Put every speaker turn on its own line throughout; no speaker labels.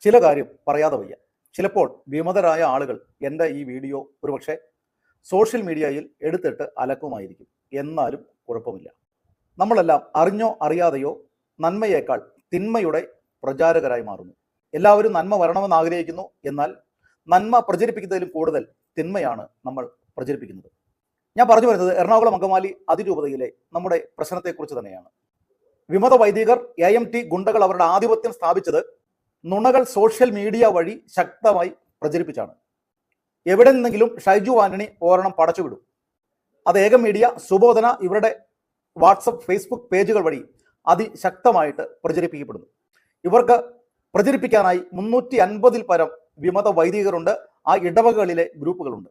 ചില കാര്യം പറയാതെ വയ്യ. ചിലപ്പോൾ വിമതരായ ആളുകൾ എന്റെ ഈ വീഡിയോ ഒരുപക്ഷെ സോഷ്യൽ മീഡിയയിൽ എടുത്തിട്ട് അലക്കുമായിരിക്കും. എന്നാലും കുഴപ്പമില്ല. നമ്മളെല്ലാം അറിഞ്ഞോ അറിയാതെയോ നന്മയേക്കാൾ തിന്മയുടെ പ്രചാരകരായി മാറുന്നു. എല്ലാവരും നന്മ വരണമെന്ന് ആഗ്രഹിക്കുന്നു. എന്നാൽ നന്മ പ്രചരിപ്പിക്കുന്നതിലും കൂടുതൽ തിന്മയാണ് നമ്മൾ പ്രചരിപ്പിക്കുന്നത്. ഞാൻ പറഞ്ഞു വരുന്നത് എറണാകുളം അങ്കമാലി അതിരൂപതയിലെ നമ്മുടെ പ്രശ്നത്തെക്കുറിച്ച് തന്നെയാണ്. വിമത വൈദികർ എ എം ടി ഗുണ്ടകൾ അവരുടെ ആധിപത്യം സ്ഥാപിച്ചത് നുണകൾ സോഷ്യൽ മീഡിയ വഴി ശക്തമായി പ്രചരിപ്പിച്ചാണ്. എവിടെ നിന്നെങ്കിലും ഷൈജു ആന്റണി ഓരണം പടച്ചുവിടും അത് ഏക മീഡിയ സുബോധന ഇവരുടെ വാട്സപ്പ് ഫേസ്ബുക്ക് പേജുകൾ വഴി അതിശക്തമായിട്ട് പ്രചരിപ്പിക്കപ്പെടുന്നു. ഇവർക്ക് പ്രചരിപ്പിക്കാനായി മുന്നൂറ്റി അൻപതിൽ പരം വിമത വൈദികരുണ്ട്. ആ ഇടവകളിലെ ഗ്രൂപ്പുകളുണ്ട്.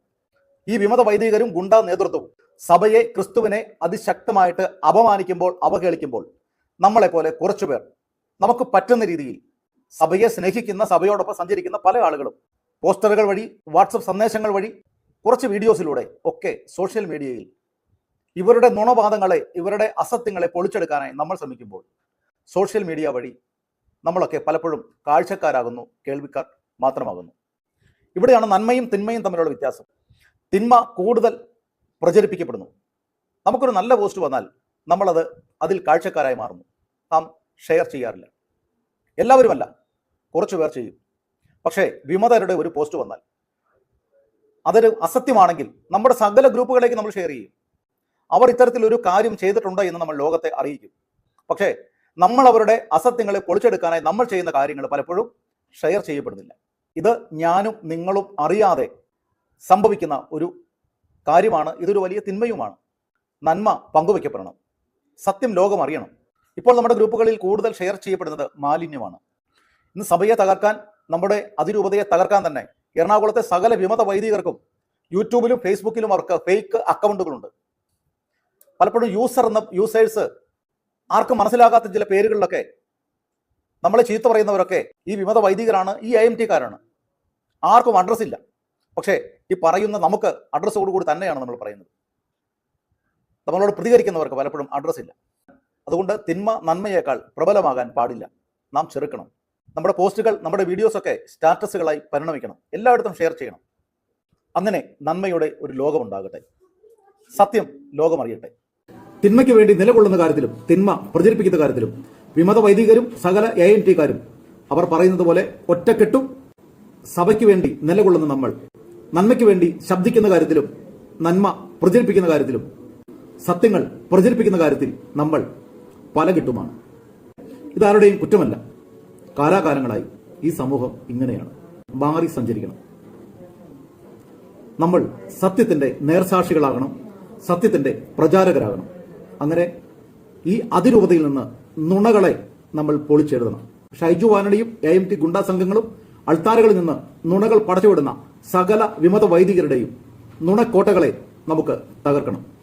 ഈ വിമത വൈദികരും ഗുണ്ട നേതൃത്വവും സഭയെ ക്രിസ്തുവിനെ അതിശക്തമായിട്ട് അപമാനിക്കുമ്പോൾ അവഹേളിക്കുമ്പോൾ നമ്മളെപ്പോലെ കുറച്ചുപേർ നമുക്ക് പറ്റുന്ന രീതിയിൽ സഭയെ സ്നേഹിക്കുന്ന സഭയോടൊപ്പം സഞ്ചരിക്കുന്ന പല ആളുകളും പോസ്റ്ററുകൾ വഴി വാട്സപ്പ് സന്ദേശങ്ങൾ വഴി കുറച്ച് വീഡിയോസിലൂടെ ഒക്കെ സോഷ്യൽ മീഡിയയിൽ ഇവരുടെ നുണപാതങ്ങളെ ഇവരുടെ അസത്യങ്ങളെ പൊളിച്ചെടുക്കാനായി നമ്മൾ ശ്രമിക്കുമ്പോൾ സോഷ്യൽ മീഡിയ വഴി നമ്മളൊക്കെ പലപ്പോഴും കാഴ്ചക്കാരാകുന്നു കേൾവിക്കാർ മാത്രമാകുന്നു. ഇവിടെയാണ് നന്മയും തിന്മയും തമ്മിലുള്ള വ്യത്യാസം. തിന്മ കൂടുതൽ പ്രചരിപ്പിക്കപ്പെടുന്നു. നമുക്കൊരു നല്ല പോസ്റ്റ് വന്നാൽ നമ്മളത് അതിൽ കാഴ്ചക്കാരായി മാറുന്നു. നാം ഷെയർ ചെയ്യാറില്ല. എല്ലാവരുമല്ല. കുറച്ചു പേർ ചെയ്യും. പക്ഷേ വിമതരുടെ ഒരു പോസ്റ്റ് വന്നാൽ അതൊരു അസത്യമാണെങ്കിൽ നമ്മുടെ സകല ഗ്രൂപ്പുകളിലേക്ക് നമ്മൾ ഷെയർ ചെയ്യും. അവർ ഇത്തരത്തിലൊരു കാര്യം ചെയ്തിട്ടുണ്ട് എന്ന് നമ്മൾ ലോകത്തെ അറിയിക്കും. പക്ഷേ നമ്മൾ അവരുടെ അസത്യങ്ങളെ പൊളിച്ചെടുക്കാനായി നമ്മൾ ചെയ്യുന്ന കാര്യങ്ങൾ പലപ്പോഴും ഷെയർ ചെയ്യപ്പെടുന്നില്ല. ഇത് ഞാനും നിങ്ങളും അറിയാതെ സംഭവിക്കുന്ന ഒരു കാര്യമാണ്. ഇതൊരു വലിയ തിന്മയുമാണ്. നന്മ പങ്കുവെക്കപ്പെടണം സത്യം ലോകം അറിയണം. ഇപ്പോൾ നമ്മുടെ ഗ്രൂപ്പുകളിൽ കൂടുതൽ ഷെയർ ചെയ്യപ്പെടുന്നത് മാലിന്യമാണ്. ഇന്ന് സഭയെ തകർക്കാൻ നമ്മുടെ അതിരൂപതയെ തകർക്കാൻ തന്നെ എറണാകുളത്തെ സകല വിമത വൈദികർക്കും യൂട്യൂബിലും ഫേസ്ബുക്കിലും അവർക്ക് ഫേക്ക് അക്കൗണ്ടുകളുണ്ട്. പലപ്പോഴും യൂസർ എന്ന യൂസേഴ്സ് ആർക്കും മനസ്സിലാകാത്ത ചില പേരുകളിലൊക്കെ നമ്മളെ ചീത്ത പറയുന്നവരൊക്കെ ഈ വിമത വൈദികരാണ് ഈ ഐ എം ടിക്കാരാണ് ആർക്കും അഡ്രസ് ഇല്ല. പക്ഷേ ഈ പറയുന്ന നമുക്ക് അഡ്രസ്സോട് കൂടി തന്നെയാണ് നമ്മൾ പറയുന്നത്. നമ്മളോട് പ്രതികരിക്കുന്നവർക്ക് പലപ്പോഴും അഡ്രസ് ഇല്ല. അതുകൊണ്ട് തിന്മ നന്മയേക്കാൾ പ്രബലമാകാൻ പാടില്ല. നാം ചെറുക്കണം. നമ്മുടെ പോസ്റ്റുകൾ നമ്മുടെ വീഡിയോസൊക്കെ സ്റ്റാറ്റസുകളായി പരിണമിക്കണം. എല്ലായിടത്തും ഷെയർ ചെയ്യണം. അങ്ങനെ നന്മയുടെ ഒരു ലോകമുണ്ടാകട്ടെ സത്യം ലോകമറിയട്ടെ തിന്മയ്ക്ക് വേണ്ടി നിലകൊള്ളുന്ന കാര്യത്തിലും തിന്മ പ്രചരിപ്പിക്കുന്ന കാര്യത്തിലും വിമത വൈദികരും സകല എ എൻ ടിക്കാരും അവർ പറയുന്നത് പോലെ ഒറ്റക്കെട്ടും സഭയ്ക്ക് വേണ്ടി നിലകൊള്ളുന്ന നമ്മൾ നന്മയ്ക്ക് വേണ്ടി ശബ്ദിക്കുന്ന കാര്യത്തിലും നന്മ പ്രചരിപ്പിക്കുന്ന കാര്യത്തിലും സത്യങ്ങൾ പ്രചരിപ്പിക്കുന്ന കാര്യത്തിൽ നമ്മൾ പല കിട്ടുമാണ് ഇതാരുടെയും കുറ്റമല്ല. കാലാകാലങ്ങളായി ഈ സമൂഹം ഇങ്ങനെയാണ്. മാറി സഞ്ചരിക്കണം. നമ്മൾ സത്യത്തിന്റെ നേർസാക്ഷികളാകണം. സത്യത്തിന്റെ പ്രചാരകരാകണം. അങ്ങനെ ഈ അതിരൂപതയിൽ നിന്ന് നുണകളെ നമ്മൾ പൊളിച്ചെഴുതണം. ഷൈജു വാനടിയും എ എം ടി ഗുണ്ടാ സംഘങ്ങളും അൾത്താരകളിൽ നിന്ന് നുണകൾ പടച്ചുവിടുന്ന സകല വിമത വൈദികരുടെയും നുണക്കോട്ടകളെ നമുക്ക് തകർക്കണം.